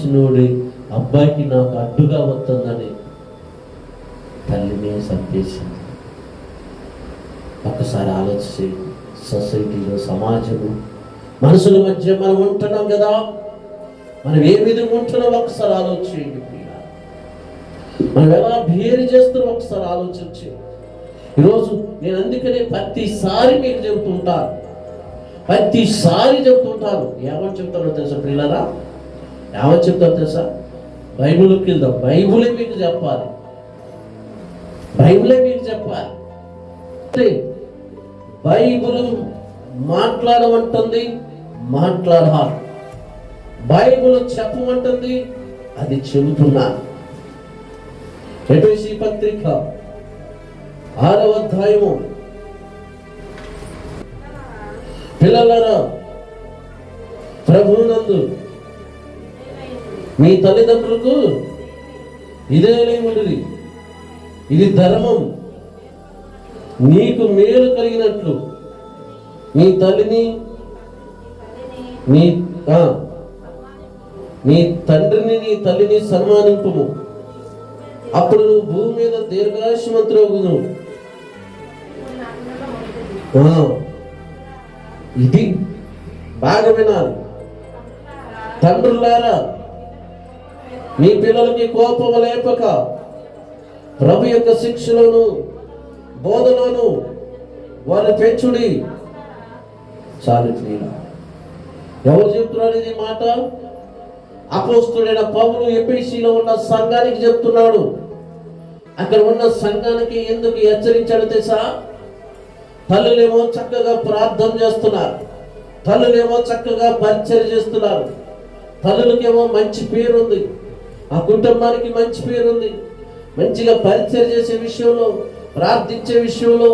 ప్రేమించినోడి అబ్బాయికి నాకు అడ్డుగా వస్తుందని తల్లినే చంపేసింది ఒకసారి ఆలోచించి సొసైటీలో సమాజము మనుషుల మధ్య మనం ఉంటున్నాం కదా మనం ఏ విధంగా ఉంటున్నాం ఒకసారి ఆలోచించండి మనం ఎలా బిహేవ్ చేస్తున్నాం ఒకసారి ఆలోచించి ఈరోజు నేను అందుకనే ప్రతిసారి మీకు చెబుతుంటాను ప్రతిసారి చెబుతుంటాను ఏమని చెప్తారో తెలుసు పిల్లరా ఏమని చెప్తారు తెలుసా? బైబుల్ కింద బైబులే మీకు చెప్పాలి. బైబిలే మీకు చెప్పాలి. బైబుల్ మాట్లాడమంటుంది మాట్లాడాలి. బైబుల్ చెప్పమంటుంది అది చెబుతున్నాను ఎటువంటి పత్రిక ఆరవ అధ్యాయము. పిల్లలరా ప్రభునందు మీ తల్లిదండ్రులకు ఇదే లేముడిది ఇది ధర్మం. నీకు మేలు కలిగినట్లు నీ తల్లిని నీ నీ తండ్రిని నీ తల్లిని సన్మానింపు అప్పుడు నువ్వు భూమి మీద దీర్ఘాయుష్మంతుడు ఇది బాగా వినాలి తండ్రులారా మీ పిల్లలకి కోపం లేపక ప్రభు యొక్క శిక్షలోను బోధలోను వారిని పెంచుడి చాలు ఎవరు చెప్తున్నాడు ఇది మాట? అపోస్తుడైన పౌలు ఎపిసిలో ఉన్న సంఘానికి చెప్తున్నాడు. అక్కడ ఉన్న సంఘానికి ఎందుకు హెచ్చరించాడు తెలుసా? తల్లులేమో చక్కగా ప్రార్థన చేస్తున్నారు. తల్లులేమో చక్కగా పరిచయం చేస్తున్నారు. తల్లులకేమో మంచి పేరు ఉంది ఆ కుటుంబానికి మంచి పేరు ఉంది మంచిగా పరిచయం చేసే విషయంలో ప్రార్థించే విషయంలో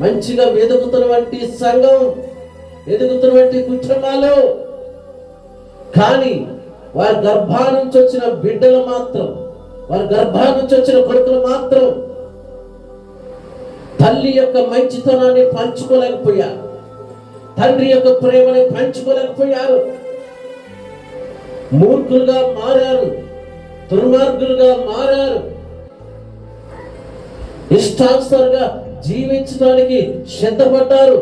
మంచిగా వెతుకుతున్నటువంటి సంఘం వెతుకుతున్నటువంటి కుటుంబాలు. కానీ వారి గర్భా నుంచి వచ్చిన బిడ్డలు మాత్రం వారి గర్భా నుంచి వచ్చిన కొడుకులు మాత్రం తల్లి యొక్క మంచితనాన్ని పంచుకోలేకపోయారు. తండ్రి యొక్క ప్రేమని పంచుకోలేకపోయారు. మూర్ఖులుగా మారారు. దుర్మార్గులుగా మారారు. ఇష్టానుసారంగా జీవించడానికి సిద్ధపడ్డారు.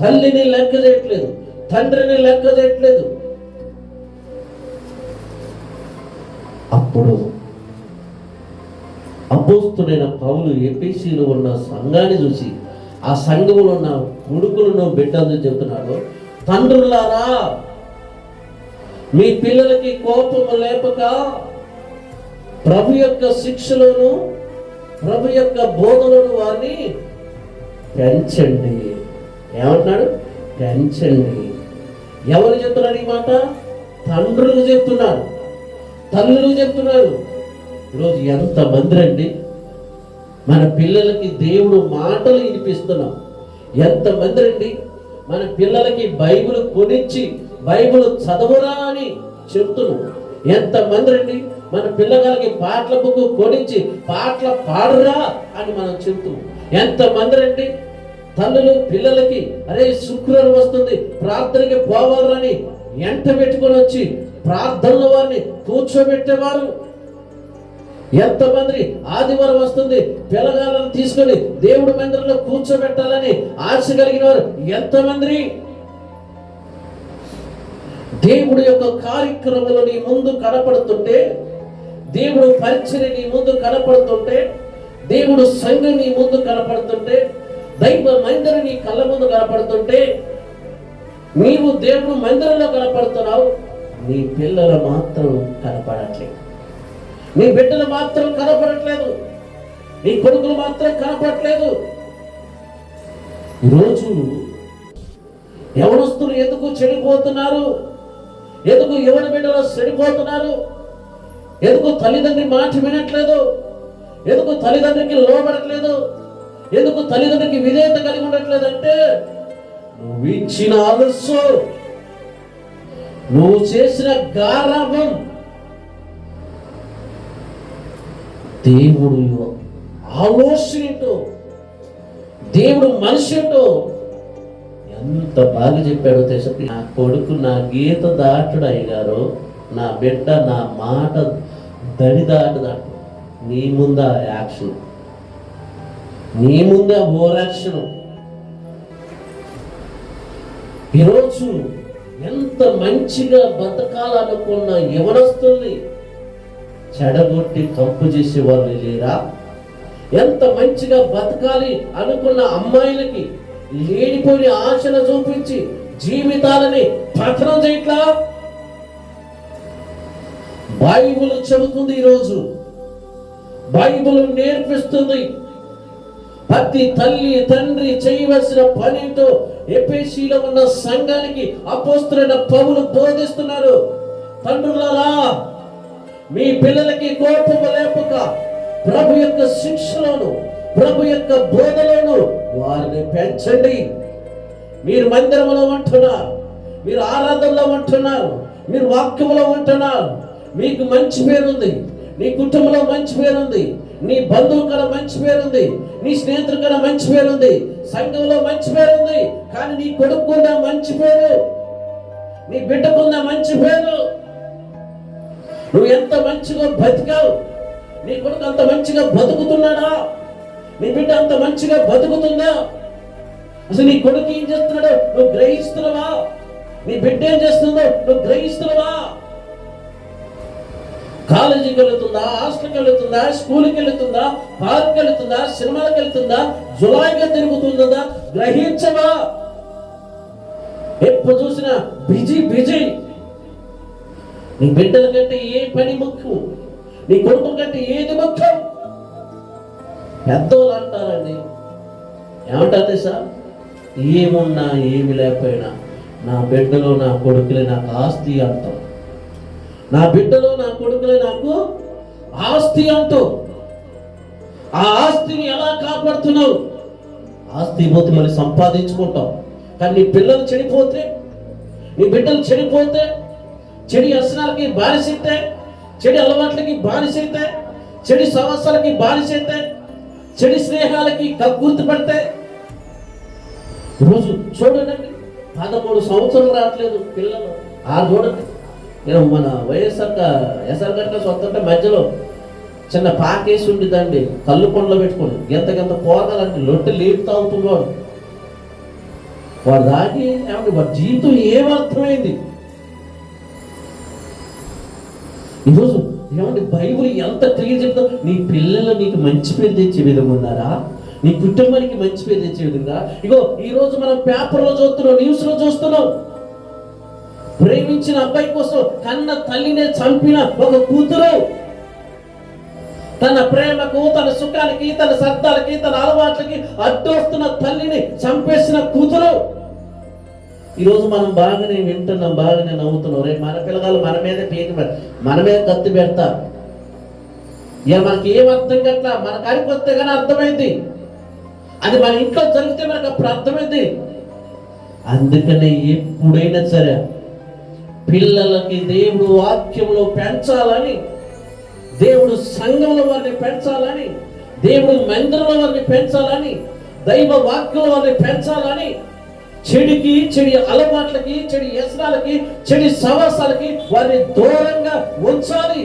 తల్లిని లెక్క చేయట్లేదు తండ్రిని లెక్క చేయట్లేదు. అప్పుడు అపోస్తుడైన పౌలు ఏపీసీలో ఉన్న సంఘాన్ని చూసి ఆ సంఘంలో ఉన్న కొడుకులను బిడ్డలను చెబుతున్నాడు తండ్రులారా మీ పిల్లలకి కోపము లేపక ప్రభు యొక్క శిక్షలను ప్రభు యొక్క బోధలను వారిని పెంచండి. ఏమంటున్నాడు? పెంచండి. ఎవరు చెప్తున్నారు ఈ మాట? తండ్రులు చెప్తున్నారు. తల్లులు చెప్తున్నారు. ఈరోజు ఎంత మంది రండి? మన పిల్లలకి దేవుడు మాటలు వినిపిస్తున్నాం. ఎంత మంది రండి? మన పిల్లలకి బైబిల్ కొనిచ్చి బైబిల్ చదవరా అని చెప్తున్నాం ఎంత మంది రండి మన పిల్లగాలకి పాటల బుక్ కొనించి పాటలు పాడరా అని మనం చెప్తున్నాం ఎంత మంది రండి తల్లులు పిల్లలకి అరే శుక్రవారం వస్తుంది ప్రార్థనకి పోవాలని ఎంట పెట్టుకొని వచ్చి ప్రార్థనలో వారిని కూర్చోబెట్టేవారు. ఎంతమంది ఆదివారం వస్తుంది పిల్లగాలను తీసుకొని దేవుడి మందిరంలో కూర్చోబెట్టాలని ఆశ కలిగిన వారు ఎంతమంది? దేవుడి యొక్క కార్యక్రమాలు నీ ముందు కనపడుతుంటే దేవుడు పరిచయం నీ ముందు కనపడుతుంటే దేవుడు సంఘం నీ ముందు కనపడుతుంటే దైవ మందిరం నీ కళ్ళ ముందు కనపడుతుంటే నీవు దేవుడు మందిరంలో కనపడుతున్నావు నీ పిల్లలు మాత్రం కనపడట్లేదు. నీ బిడ్డలు మాత్రం కనపడట్లేదు. నీ కొడుకులు మాత్రం కనపడట్లేదు. ఈరోజు యవనస్తులు ఎందుకు చెడిపోతున్నారు? ఎందుకు ఎవరి బిడ్డలో సరిపోతున్నారు ఎందుకు తల్లిదండ్రి మాట వినట్లేదు? ఎందుకు తల్లిదండ్రికి లోబడట్లేదు? ఎందుకు తల్లిదండ్రికి విధేయత కలిగి ఉండట్లేదు అంటే నువ్వు ఇచ్చిన ఆలస్సు నువ్వు చేసిన గారాభం దేవుడు ఆలోచన ఏంటో దేవుడు మనిషి ఏంటో ఎంత బాగా చెప్పాడో తెలుసా? నా కొడుకు నా గీత దాటుడు అయ్యగారు నా బిడ్డ నా మాట దడి దాటు దాటు నీ ముందా యాక్షన్. నీ ముందే ఓరాక్షన్ ఈరోజు ఎంత మంచిగా బతకాలనుకున్న యవనస్తుల్ని చెడగొట్టి కంపు చేసే వాళ్ళు లేరా? ఎంత మంచిగా బతకాలి అనుకున్న అమ్మాయిలకి లేనిపోయిన ఆశలు చూపించి జీవితాలని పతనం చేయట్లా? బైబుల్ చెబుతుంది ఈరోజు. బైబుల్ నేర్పిస్తుంది. ప్రతి తల్లి తండ్రి చేయవలసిన పనితో ఎపేసీలో ఉన్న సంఘానికి అపోస్తులైన పౌలు బోధిస్తున్నారు. తండ్రులారా మీ పిల్లలకి కోపము లేపక ప్రభు యొక్క శిక్షలను ప్రభు యొక్క బోధలను వారిని పెంచండి. మీరు మందిరంలో ఉంటున్నారు మీరు ఆరాధనలో ఉంటున్నారు మీరు వాక్యంలో ఉంటున్నారు. మీకు మంచి పేరుంది నీ కుటుంబంలో మంచి పేరుంది నీ బంధువు కన్నా మంచి పేరుంది నీ స్నేహితుల కన్నా మంచి పేరుంది సంఘంలో మంచి పేరుంది కానీ నీ కొడుకున్న మంచి పేరు నీ బిడ్డకున్న మంచి పేరు. నువ్వు ఎంత మంచిగా బతికావు నీ కొడుకు అంత మంచిగా బతుకుతున్నాడా? నీ బిడ్డ అంత మంచిగా బతుకుతుందా? అసలు నీ కొడుకు ఏం చేస్తున్నాడో? నువ్వు గ్రహిస్తున్నావా? నీ బిడ్డ ఏం చేస్తుందో? నువ్వు గ్రహిస్తున్నావా? కాలేజీకి వెళుతుందా? హాస్టల్కి వెళుతుందా? స్కూల్కి వెళుతుందా? పార్క్కి వెళుతుందా? సినిమాలకు వెళుతుందా? జులాయిగా తిరుగుతుందా? గ్రహించవా? ఎప్పుడు చూసినా బిజీ బిజీ. నీ బిడ్డల కంటే ఏ పని ముఖ్యం? నీ కొడుకు కంటే ఏది ముఖ్యం? పెద్దోళ్ళు అంటారండి ఏమంటారు తెలుసా? ఏమున్నా ఏమి లేకపోయినా నా బిడ్డలో నా కొడుకులే నాకు ఆస్తి అంటాం. నా బిడ్డలో నా కొడుకులే నాకు ఆస్తి అంటూ. ఆ ఆస్తిని ఎలా కాపాడుతున్నావు? ఆస్తి పోతే మళ్ళీ సంపాదించుకుంటాం కానీ నీ పిల్లలు చెడిపోతే నీ బిడ్డలు చెడిపోతే చెడి వ్యసనాలకి బానిసైతే చెడి అలవాట్లకి బానిసైతే చెడి సమస్యలకి బానిసైతే చెడి స్నేహాలకి కక్కుర్తి పడితే రోజు చూడండి. పదమూడు సంవత్సరం రావట్లేదు పిల్లలు. ఆ చూడండి. నేను మన వైఎస్ఆర్ ఎస్ఆర్ గట్ట సొంతంటే మధ్యలో చిన్న పాకేసి ఉండిదండి. కళ్ళు కొండలో పెట్టుకోండి గంత గంత పోగాలంటే లొట్టె లేపు తాగుతున్నాడు వాడు దాటి ఏమంటే వాడి జీవితం ఏమర్థమైంది ఈరోజు ఏమంటే బైబుల్ ఎంత క్లియర్ చెప్తా నీ పిల్లలు నీకు మంచి పేరు తెచ్చే విధంగా ఉన్నారా? నీ కుటుంబానికి మంచి పేరు తెచ్చే విధంగా? ఇగో ఈ రోజు మనం పేపర్లో చూస్తున్నాం న్యూస్లో చూస్తున్నాం. ప్రేమించిన అబ్బాయి కోసం కన్న తల్లినే చంపిన ఒక కూతురు. తన ప్రేమకు తన సుఖానికి తన సర్దాలకి తన అలవాట్లకి అడ్డొస్తున్న తల్లిని చంపేసిన కూతురు. ఈరోజు మనం బాగానే వింటున్నాం బాగానే నవ్వుతున్నాం. రేపు మన పిల్లగాలు మన మీద పీకి పెడ- మన మీద కత్తి పెడతా. ఇక మనకి ఏం అర్థం కట్లా? మన కాడికి వస్తే కానీ అర్థమైంది. అది మన ఇంట్లో జరిగితే మనకు అప్పుడు అర్థమైంది. అందుకనే ఎప్పుడైనా సరే పిల్లలకి దేవుడు వాక్యంలో పెంచాలని దేవుడు సంఘంలో వారిని పెంచాలని దేవుడు మందిరంలో వారిని పెంచాలని దైవ వాక్యంలో వారిని పెంచాలని చెడికి చెడి అలవాట్లకి చెడి వ్యసనాలకి చెడి సవాసాలకి వారిని దూరంగా ఉంచాలి.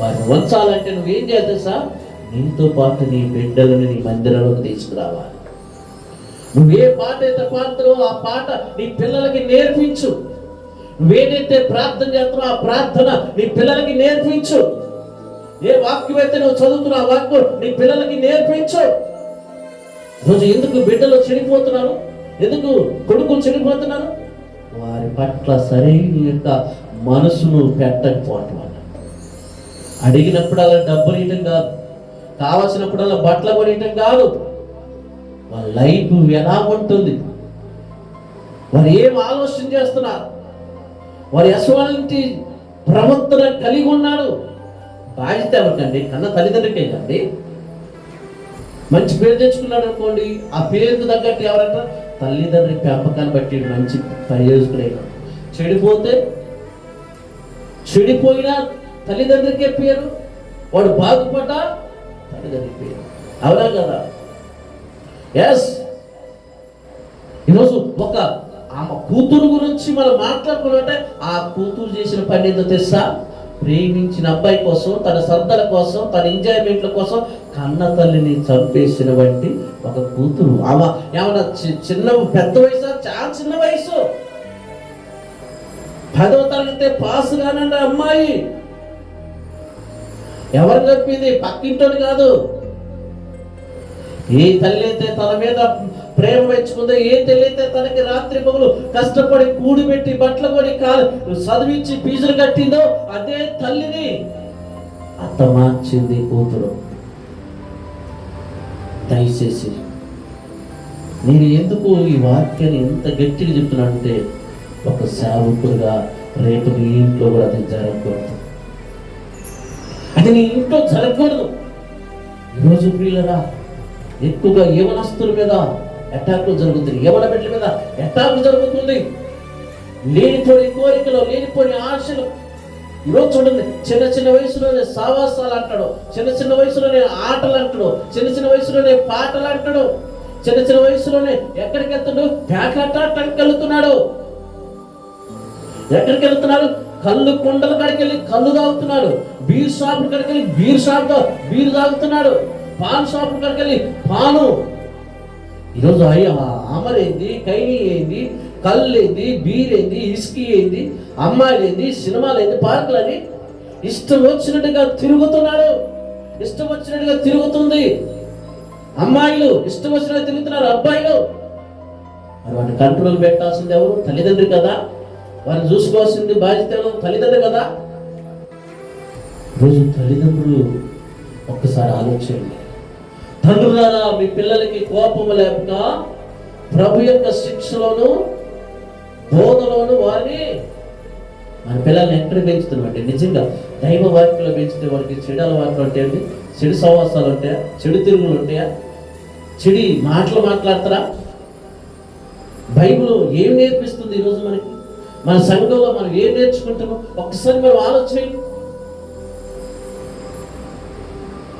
వారిని ఉంచాలంటే నువ్వేం చేయాలి తెలుసా? నీతో పాటు నీ బిడ్డలను నీ మందిరంలోకి తీసుకురావాలి. నువ్వు ఏ పాట అయితే పాడుతావో ఆ పాట నీ పిల్లలకి నేర్పించు. నువ్వేదైతే ప్రార్థన చేస్తున్నావు ఆ ప్రార్థన నీ పిల్లలకి నేర్పించు. ఏ వాక్యం అయితే నువ్వు చదువుతున్నావు ఆ వాక్యం నీ పిల్లలకి నేర్పించు. రోజు ఎందుకు బిడ్డలు చెడిపోతున్నాను ఎందుకు కొడుకులు చెడిపోతున్నారు వారి పట్ల సరైన యొక్క మనసును పెట్టకపోవటం వల్ల. అడిగినప్పుడల్లా డబ్బులు ఇవ్వటం కాదు. కావలసినప్పుడల్లా బట్టలు కొనియటం కాదు. వాళ్ళ లైఫ్ ఎలా ఉంటుంది. వారు ఏం ఆలోచన చేస్తున్నారు? వారు ఎటువంటి ప్రవర్తన కలిగి ఉన్నారు బాధ్యత ఎవరికండి? కన్న తల్లిదండ్రులకే కండి మంచి పేరు తెచ్చుకున్నాడు అనుకోండి. ఆ పేరుకు తగ్గట్టు ఎవరంటారు? తల్లిదండ్రి పెంపకాన్ని బట్టి మంచి ప్రయోజకుడైన చెడిపోతే చెడిపోయినా తల్లిదండ్రికే పేరు వాడు బాగుపడ్డా తల్లిదండ్రి పేరు. అవునా కదా? ఎస్ ఈరోజు ఒక ఆమె కూతురు గురించి మనం మాట్లాడుకున్నట్టే ఆ కూతురు చేసిన పని ఏదో తెలుసా? ప్రేమించిన అబ్బాయి కోసం తన సర్దల కోసం తన ఎంజాయ్మెంట్ల కోసం కన్న తల్లిని చంపేసిన వంటి ఒక కూతురు. ఆమె ఏమన్నా చిన్న పెద్ద వయసు? చాలా చిన్న వయసు. పదవ తరగతి పాస్ కానండి అమ్మాయి. ఎవరు చెప్పింది? పక్కింటోని కాదు. ఏ తల్లి అయితే తన మీద ప్రేమ పెంచుకుందో ఏ తెలియతే తనకి రాత్రి పగులు కష్టపడి కూడిపెట్టి బట్టలు కొని కాలు చదివించి ఫీజులు కట్టిందో అదే తల్లిని అత్త మార్చింది కూతురు. దయచేసి నేను ఎందుకు ఈ వాక్యాన్ని ఎంత గట్టిగా చెప్తున్నానంటే ఒక సేవకుడుగా రేపు నీ ఇంట్లో కూడా అది జరగకూడదు. అది నీ ఇంట్లో జరగకూడదు. ఈరోజు ప్రియులరా ఎక్కువగా యవనస్తుల మీద అటాక్లు జరుగుతుంది యవన బిడ్డల మీద? అటాక్ జరుగుతుంది. లేనిపోని కోరికలు లేనిపోని ఆశలు. ఈరోజు చూడండి చిన్న చిన్న వయసులోనే సావాసాలు అంటాడు. చిన్న చిన్న వయసులోనే ఆటలు అంటాడు. చిన్న చిన్న వయసులోనే పాటలు అంటాడు. చిన్న చిన్న వయసులోనే ఎక్కడికి వెళ్తాడు పేకాటానికి వెళ్తున్నాడు ఎక్కడికి కళ్ళు కుండల కాడికి వెళ్ళి కళ్ళు తాగుతున్నాడు బీర్ షాప్ కాడికి వెళ్ళి బీర్ షాప్ బీర్ తాగుతున్నాడు పాన్ షాప్ కాడికి వెళ్ళి పాను ఈరోజు అయ్య అమరేంది కైని ఏంది కళ్ళు ఏంది బీర్ ఏంది ఇసుకి ఏంది అమ్మాయిలు ఏంది సినిమాలు ఏంది పార్కులని ఇష్టం వచ్చినట్టుగా తిరుగుతున్నాడు. ఇష్టం వచ్చినట్టుగా తిరుగుతుంది. అమ్మాయిలు ఇష్టం వచ్చినట్టుగా తిరుగుతున్నారు అబ్బాయిలు. మరి వాడిని కంట్రోల్ పెట్టాల్సింది ఎవరు? తల్లిదండ్రి కదా. వారిని చూసుకోవాల్సింది బాధ్యత ఎవరు? తల్లిదండ్రి కదా. రోజు తల్లిదండ్రులు ఒక్కసారి ఆలోచించండి. తండ్రులారా మీ పిల్లలకి కోపం లేక ప్రభు యొక్క శిక్షలోను బోధలోను వారిని మన పిల్లల్ని ఎక్కడ పెంచుతున్నామండి నిజంగా దైవ వాక్యలో పెంచితే వారికి చెడు వాక్యలు ఉంటాయండి. చెడు సవాసాలు ఉంటాయా? చెడు తిరుగులు ఉంటాయా? చెడి మాటలు మాట్లాడతారా? బైబిల్ ఏం నేర్పిస్తుంది ఈరోజు మనకి? మన సంఘంలో మనం ఏం నేర్చుకుంటామో? ఒక్కసారి మనం ఆలోచన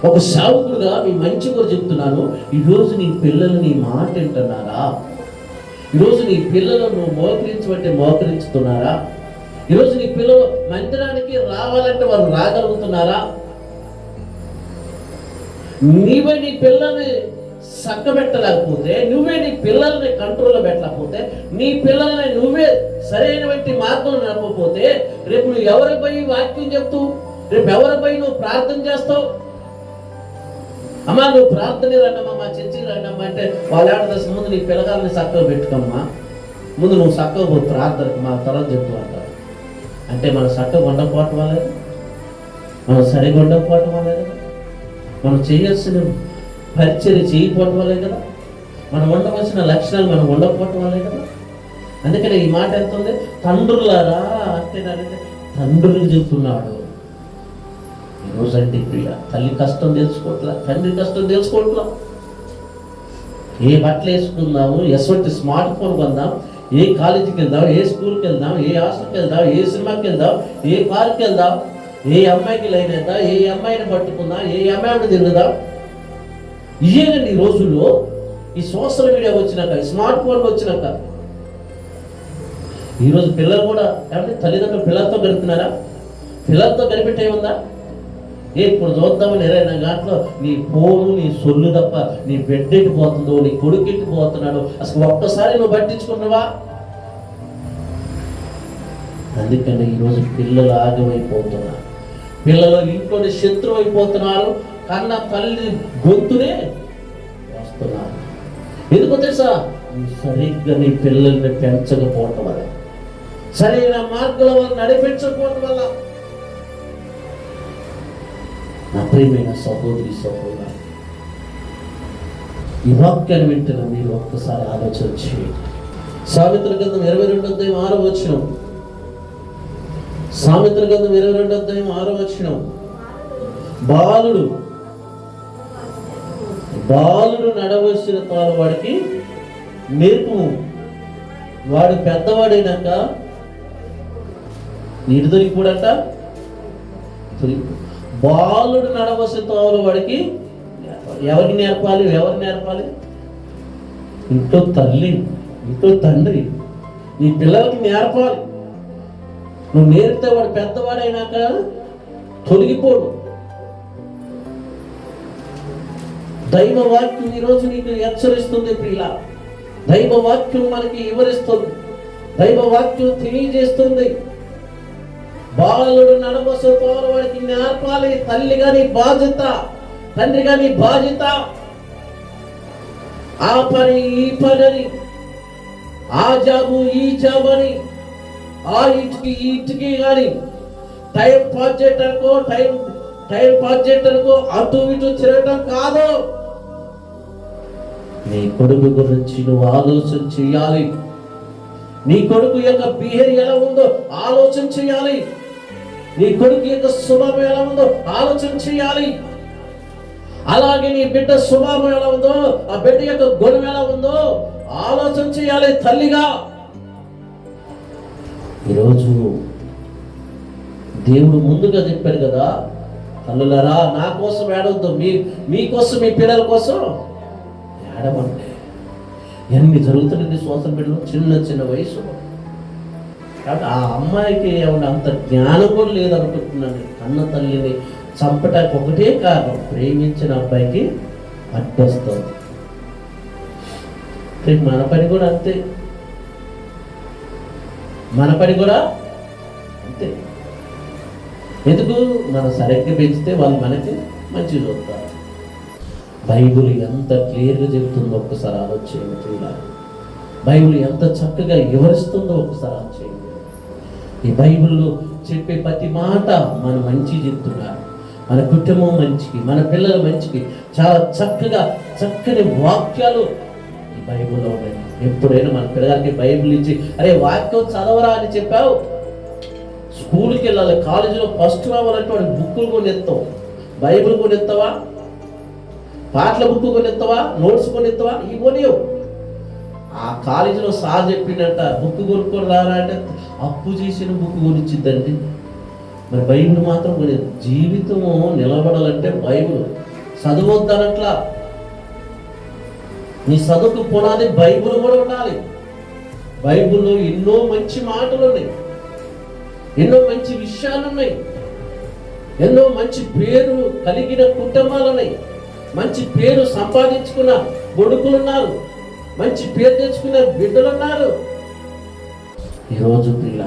ఒక సావుకుడుగా మీ మంచి కూడా చెప్తున్నాను. ఈరోజు నీ పిల్లలు నీ మాట వింటున్నారా? ఈరోజు నీ పిల్లలు నువ్వు మోకరించమంటే మోకరించుతున్నారా? ఈరోజు నీ పిల్లలు మందిరానికి రావాలంటే వారు రాగలుగుతున్నారా? నీవే నీ పిల్లల్ని చక్కబెట్టలేకపోతే నువ్వే నీ పిల్లల్ని కంట్రోల్లో పెట్టలేకపోతే నీ పిల్లల్ని నువ్వే సరైనటువంటి మార్గం నడపకపోతే రేపు నువ్వు ఎవరిపై వాక్యం చెప్తూ రేపు ఎవరిపై నువ్వు ప్రార్థన చేస్తావు? అమ్మా నువ్వు ప్రార్థన రండమ్మా మా చర్చికి రండమ్మా అంటే వాళ్ళ ఏడ ముందు నీ పిల్లగాలని చక్కగా పెట్టుకోమ్మా. ముందు నువ్వు చక్కగా పో ప్రార్థనకు మా తర్వాత చెప్తూ అంటారు అంటే మనం చక్కగా ఉండకపోవటం వల్లే మనం సరిగా ఉండకపోవటం వల్లే మనం చేయాల్సిన పరిచయం చేయకపోవటం వల్లే కదా? మనం ఉండవలసిన లక్షణాలు మనం ఉండకపోవటం వల్లే కదా? అందుకనే ఈ మాట ఎంత ఉంది? తండ్రులారా అంటే తండ్రులు చెప్తున్నాడు. ఈరోజు ప్రియ తల్లి కష్టం తెలుసుకోవట్లా? తండ్రి కష్టం తెలుసుకోవట్లా? ఏ బట్టలు వేసుకుందాము ఎటువంటి స్మార్ట్ ఫోన్ కొందాం ఏ కాలేజీకి వెళ్దాం ఏ స్కూల్కి వెళ్దాం ఏ హాస్టల్కి వెళ్దాం ఏ సినిమాకి వెళ్దాం ఏ పార్క్కి వెళ్దాం ఏ అమ్మాయికి లైన్ వేద్దాం ఏ అమ్మాయిని పట్టుకుందాం ఏ అమ్మాయిని తిరుగుదాం? ఇయేనండి ఈ రోజుల్లో. ఈ సోషల్ మీడియా వచ్చినాక ఈ స్మార్ట్ ఫోన్ వచ్చినాక. ఈరోజు పిల్లలు కూడా ఏమంటే తల్లిదండ్రులు పిల్లలతో గడుపుతున్నారా? పిల్లలతో గడిపెట్టే ఉందా ఇప్పుడు చూద్దామని ఇరవై నాలుగు గంటలు నీ ఫోను నీ సొల్లు తప్ప నీ బిడ్డకి పోతుందో నీ కొడుకు పోతున్నాడు అసలు ఒక్కసారి నువ్వు పట్టించుకున్నావా? అందుకని ఈరోజు పిల్లలు ఆగమైపోతున్నారు. పిల్లలు ఇంట్లోనే శత్రువు అయిపోతున్నారు కన్న తల్లి గొంతునే వస్తున్నారు. ఎందుకో తెలుసా? సరిగ్గా నీ పిల్లల్ని పెంచకపోవటం వల్ల సరైన మార్గంలో వల్ల నడిపించకపోవటం వల్ల ప్రియమైన సహోదరి సహోదరు ఈ వాక్యాన్ని వింటున్న మీరు ఒక్కసారి ఆలోచన చేయండి. సామెతల గ్రంథం ఇరవై రెండు అధ్యాయం ఆరో వచ్చిన సామెతల గ్రంథం ఇరవై రెండు అధ్యాయం ఆరో వచ్చిన బాలుడు బాలుడు నడవలసిన తాను వాడికి నేర్పు వాడు పెద్దవాడైనాక నీటి దొరికిపోడట? దొరికి బాలుడు నడవసి తాను వాడికి ఎవరికి నేర్పాలి ఎవరు నేర్పాలి? ఇంట్లో తల్లి ఇంట్లో తండ్రి. నీ పిల్లలకి నేర్పాలి. నువ్వు నేర్పితే వాడు పెద్దవాడైనాక తొలగిపోడు. దైవ వాక్యం ఈరోజు నీకు హెచ్చరిస్తుంది పిల్ల దైవ వాక్యం మనకి వివరిస్తుంది. దైవ వాక్యం తెలియజేస్తుంది. బాలుడు నడవసతో వాడికి నేర్పాలి తల్లిగా నీ బాధ్యత తండ్రిగా నీ బాధ్యత. ఆ పని ఈ పని ఆ జాబు ఈ జాబని అని ఆ ఇంటికి ఈ ఇంటికి కానీ టైం పాస్ చేయటానికో టైం టైం పాస్ చేయటానికో అటు ఇటు తిరగటం కాదు. నీ కొడుకు గురించి నువ్వు ఆలోచన చేయాలి. నీ కొడుకు యొక్క బిహేవియర్ ఎలా ఉందో ఆలోచన చేయాలి. నీ కొడుకు యొక్క స్వభావం ఎలా ఉందో ఆలోచన చేయాలి. అలాగే నీ బిడ్డ స్వభావం ఎలా ఉందో ఆ బిడ్డ యొక్క గుణం ఎలా ఉందో ఆలోచన చేయాలి తల్లిగా. ఈరోజు దేవుడు ముందుగా చెప్పాడు కదా తల్లులరా నా కోసం ఏడవద్దు మీ మీకోసం మీ పిల్లల కోసం ఏడవండి. ఎన్ని జరుగుతున్నది సోషల్ మీడియాలో చిన్న చిన్న వయసు కాబట్టి ఆ అమ్మాయికి ఏమన్నా అంత జ్ఞానం కూడా లేదనుకుంటున్నాను. కన్న తల్లిని చంపటానికి ఒకటే కారణం ప్రేమించిన అబ్బాయికి అడ్డొస్తుంది మన పని కూడా అంతే. మన పని కూడా అంతే. ఎందుకు? మనం సరిగ్గా పెంచితే వాళ్ళు మనకి మంచి చూస్తారు. బైబుల్ ఎంత క్లియర్గా చెబుతుందో ఒక్కసారి ఆలోచన బైబిల్ ఎంత చక్కగా వివరిస్తుందో ఒకసారి ఆలోచన ఈ బైబిల్లో చెప్పే ప్రతి మాట మన మంచి చెప్తున్నారు. మన కుటుంబం మంచికి మన పిల్లల మంచికి చాలా చక్కగా చక్కని వాక్యాలు ఈ బైబిల్లో ఉన్నాయి. ఎప్పుడైనా మన పిల్లలకి బైబిల్ ఇచ్చి అరే వాక్యం చదవరా అని చెప్పావు? స్కూల్కి వెళ్ళాలి కాలేజీలో ఫస్ట్ రావాలంటే వాడికి బుక్కులు కొనిస్తావు. బైబిల్ కొనిస్తావా? పాటల బుక్ కొనిస్తావా? నోట్స్ కొనిస్తావా? ఇవి కొనియవు. ఆ కాలేజీలో సార్ చెప్పిండట బుక్ కొనుక్కొని రారా అంటే అప్పు చేసిన బుక్ గురించిద్దండి మరి బైబిల్ మాత్రం జీవితము నిలబడాలంటే బైబిల్. చదవద్దనట్లా. నీ చదువుకు పునాది బైబుల్ కూడా ఉండాలి. బైబుల్లో ఎన్నో మంచి మాటలు ఉన్నాయి ఎన్నో మంచి విషయాలు ఉన్నాయి ఎన్నో మంచి పేరు కలిగిన కుటుంబాలు ఉన్నాయి మంచి పేరు సంపాదించుకున్న కొడుకులు ఉన్నారు మంచి పేరు తెచ్చుకునే బిడ్డలు ఉన్నారు. ఈరోజు పిల్ల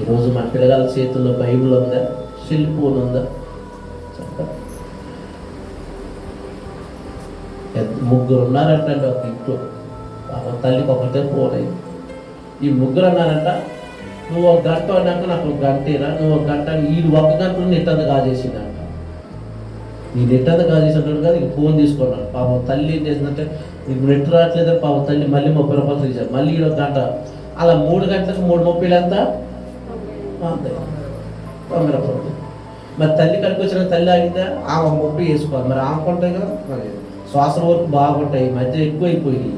ఈరోజు మన పిల్లగాల చేతుల్లో బైబిల్ ఉందా? సెల్ ఫోన్ ఉందా? ముగ్గురు ఉన్నారంటండి ఒక ఇంట్లో. పాప తల్లికి ఒకటే ఫోన్ అయింది. ఈ ముగ్గురు అన్నారంట నువ్వు ఒక గంట అన్నాక నాకు ఒక గంట ఇరా నువ్వు ఒక గంట ఈ ఒక గంట నెట్టంత కాజేసిందంట నీ నెట్టంత కాజేసినట్టు కాదు ఇక ఫోన్ తీసుకున్నాడు. పాపం తల్లి ఏం చేసిందంటే నీకు నెట్ రావట్లేదని పాపం తల్లి మళ్ళీ ముప్పై రూపాయలు తీసారు మళ్ళీ ఈడ గంట. అలా మూడు గంటలకు మూడు ముప్పైలు ఎంత? అంతే. తొమ్మిది రూపాయలు. మరి తల్లి కడికి వచ్చిన తల్లి ఆగిందా? ఆమె ముప్పై వేసుకోవాలి. మరి ఆమెకుంటాయి కదా? మరి శ్వాసల వరకు బాగుంటాయి ఈ మధ్య ఎక్కువైపోయి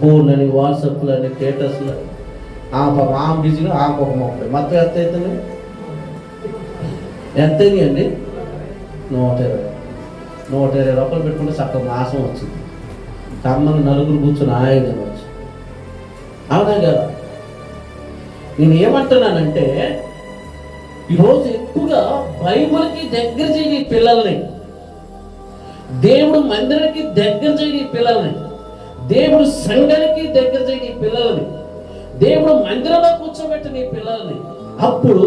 ఫోన్ అని వాట్సాప్లు అని స్టేటస్లు ఆమె పాప ఆమె బిజీగా ఆమె ఒక ముప్పై. మొత్తం ఎంత అవుతుంది? ఎంత అండి? నూట ఇరవై. నూట ఇరవై రూపాయలు పెట్టుకుంటే చక్కగా మాసం వచ్చింది. కమ్మని నలుగురు కూర్చొని ఆయన తినవచ్చు అవునా కదా. నేను ఏమంటున్నానంటే ఈరోజు ఎక్కువగా బైబుల్కి దగ్గర చేయని పిల్లల్ని. దేవుడు మందిరానికి దగ్గర చేయని పిల్లల్ని. దేవుడు సంఘానికి దగ్గర చేయని పిల్లల్ని. దేవుడు మందిరంలో కూర్చోబెట్టిన ఈ పిల్లల్ని. అప్పుడు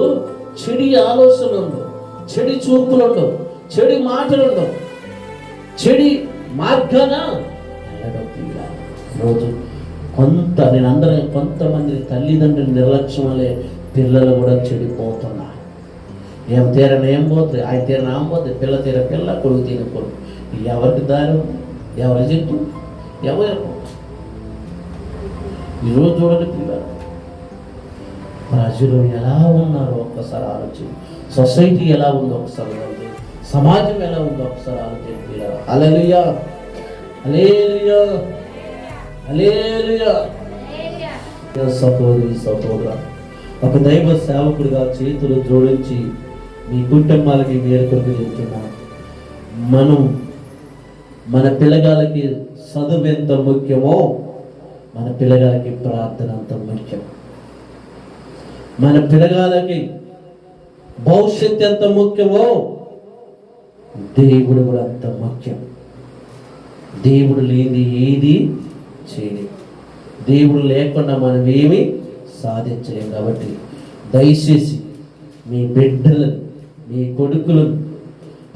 చెడి ఆలోచనలు ఉండవు చెడి చూపులు ఉండవు చెడి మాటలు ఉండవు చెడి మార్గాన రోజు. కొంత నేను అందరం కొంతమంది తల్లిదండ్రుల నిర్లక్ష్యం వల్లే పిల్లలు కూడా చెడిపోతున్నా ఏం తీరని ఏం పోతుంది ఆయన తీరని ఆమె పోతుంది పిల్ల తీర పిల్ల కొడుకు తీర కొడుకు. ఎవరికి దారి ఎవరి చెట్టు ఎవరు ఈరోజు చూడండి పిల్లలు. ప్రజలు ఎలా ఉన్నారో? ఒక్కసారి ఆలోచన సొసైటీ ఎలా ఉందో? ఒకసారి ఆలోచించండి. సమాజం ఎలా ఉందో? ఒకసారి ఆలోచించారు అలెలుయా అలేలుయా అలేలుయా సహోదరి సహోదర ఒక దైవ సేవకుడిగా చేతులు జోడించి మీ కుటుంబాలకి మేలు కొరకు చెప్తున్నాను మనం మన పిల్లగాలకి చదువు ఎంత ముఖ్యమో మన పిల్లగాలకి ప్రార్థన అంత ముఖ్యం. మన పిల్లగాలకి భవిష్యత్ ఎంత ముఖ్యమో దేవుడు కూడా అంత ముఖ్యం. దేవుడు లేని ఏది చేయలేం దేవుడు లేకుండా మనం ఏమీ సాధించలేము కాబట్టి దయచేసి మీ బిడ్డలను మీ కొడుకులను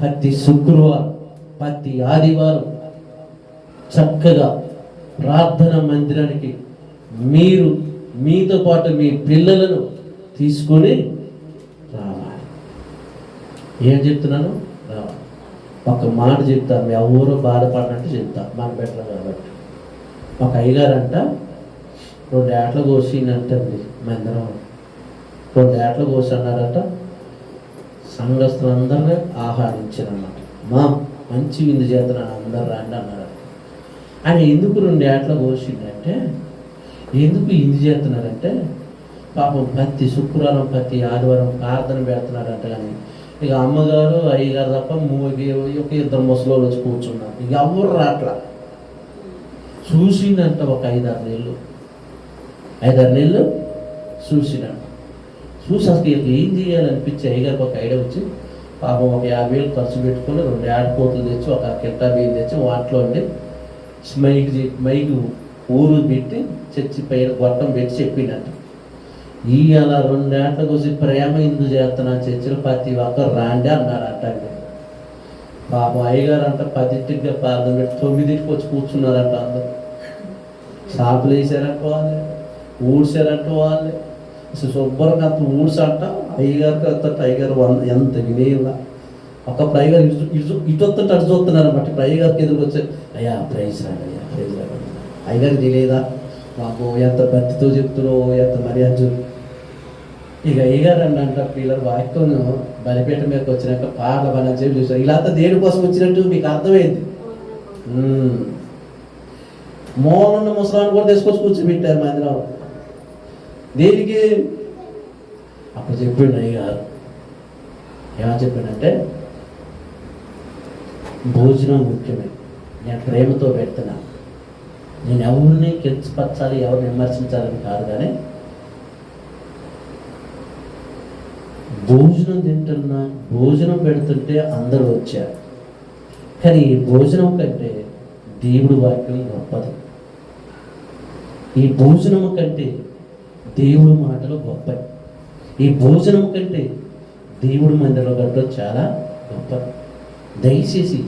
ప్రతి శుక్రవారం ప్రతి ఆదివారం చక్కగా ప్రార్థన మందిరానికి మీరు మీతో పాటు మీ పిల్లలను తీసుకొని రావాలి. ఏం చెప్తున్నాను? రావాలి. ఒక మాట చెప్తా మీ ఎవరు బాధపడినట్టు చెప్తా మన బెటర్ కాబట్టి. ఒక అయ్యగారంట రెండు ఏట్ల కోసిందంటండి మందిరం రెండు ఏట్ల కోసి అన్నారట సంఘస్థులందరినీ ఆహ్వానించారన్నమాట. మా మంచి విందు చేతన అందరు రాండి అన్నారట. ఆయన ఎందుకు రెండు ఏట్ల కోసిందంటే ఎందుకు ఇందు చేస్తున్నారంటే పాపం ప్రతి శుక్రవారం ప్రతి ఆదివారం ప్రార్థన పెడుతున్నారంట కానీ ఇక అమ్మగారు అయ్యగారు తప్ప మూగి ఒక ఇద్దరు ముసలోళ్ళు వచ్చి కూర్చున్నారు. ఇక ఎవరు రాట్లా. చూసిండంట ఒక ఐదారు నెలలు. ఐదారు నెలలు చూసినాడు. చూసి అసలు ఏం చేయాలనిపించి అయ్యగారికి ఒక ఐడియా వచ్చి పాపం ఒక యాభై వేలు ఖర్చు పెట్టుకొని రెండు ఆడపోతులు తెచ్చి ఒక కిట్టా బియ్యం తెచ్చి వాటిలో ఉండి మైక్ మైక్ ఊరు పెట్టి చర్చి పైన గొట్టం పెట్టి చెప్పిండట రెండు రెండేళ్ళకు వచ్చి ప్రేమ ఇందు చేస్తున్నా? చర్చిలో ప్రతి ఒక్కరు రాండి అన్నారు అంటే పాపం అయ్యగారు అంట పదింటికి ప్రార్థన పెట్టి తొమ్మిదింటికి వచ్చి కూర్చున్నారంట అందరు. షాపులు వేసారంట వాళ్ళే ఊడ్చారంట వాళ్ళే. అసలు శుభ్రంగా అంత ఊడ్చంట అయ్యగారికి అంత టైగర్ వంద ఎంత వినేలా ఒక అయ్యగారు ఇటు ఇటు ఇటు వస్తుంటే అటు చూస్తున్నారు అనమాట ఇప్పుడు ఎదురు వచ్చి అయ్యా ప్రైజ్ రాడు అయ్యా ప్రైజ్ రాడు అయ్యగారికి తెలియదా మాకు ఎంత భక్తితో చెప్తున్నావు ఎంత మర్యాద ఇక అయ్యగారు అని అంటారు పిల్లలు వాక్యం బలిపేట మీదకి వచ్చినాక పాటల పని చెప్పి చూసారు ఇలా అంతా దేనికోసం వచ్చినట్టు మీకు అర్థమైంది? ఉమ్. మోహన్ ముసలాన్ని కూడా తీసుకొచ్చి కూర్చోబెట్టారు మందిరం దేనికి? అప్పుడు చెప్పిండు అయ్యగారు. ఏమని చెప్పిండంటే భోజనం ముఖ్యమే. నేను ప్రేమతో పెడుతున్నా. నేను ఎవరిని కించపరచాలి ఎవరిని విమర్శించాలని కాదు కానీ భోజనం తింటున్నా భోజనం పెడుతుంటే అందరూ వచ్చారు. కానీ భోజనం కంటే దేవుడు వాక్యం గొప్పది. ఈ భోజనము కంటే దేవుడు మాటలు గొప్పవి ఈ భోజనం కంటే దేవుడు మందిలో గడపడం చాలా గొప్పది. దయచేసి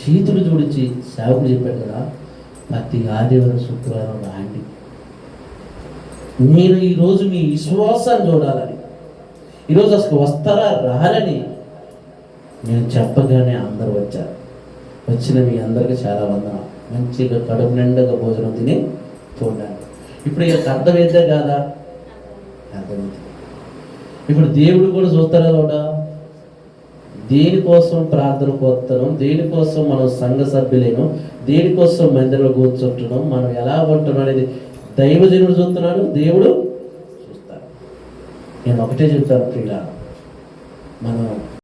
చేతులు జోడించి సేవకుడు చెప్పాడు కదా ప్రతి ఆదివారం శుక్రవారం రాండి. నేను ఈరోజు మీ విశ్వాసాన్ని చూడాలని ఈరోజు అసలు వస్తారా రారని నేను చెప్పగానే అందరూ వచ్చారు. వచ్చిన మీ అందరికీ చాలా వందనం మంచిగా కడుపు నిండుగా భోజనం తిని చూడండి ఇప్పుడు ఇక అర్థమైందే కాదా? అర్థమైంది. ఇప్పుడు దేవుడు కూడా చూస్తారా చూడా దేనికోసం ప్రార్థన కోరుతున్నాం? దేనికోసం మనం సంఘ సభ్యులేను? దేనికోసం మందిరంలో కూర్చుంటున్నాం? మనం ఎలా ఉంటున్నాం అనేది దైవజనుడు చూస్తున్నాడు దేవుడు నేను ఒకటే చెప్తాను ప్రియుల మనం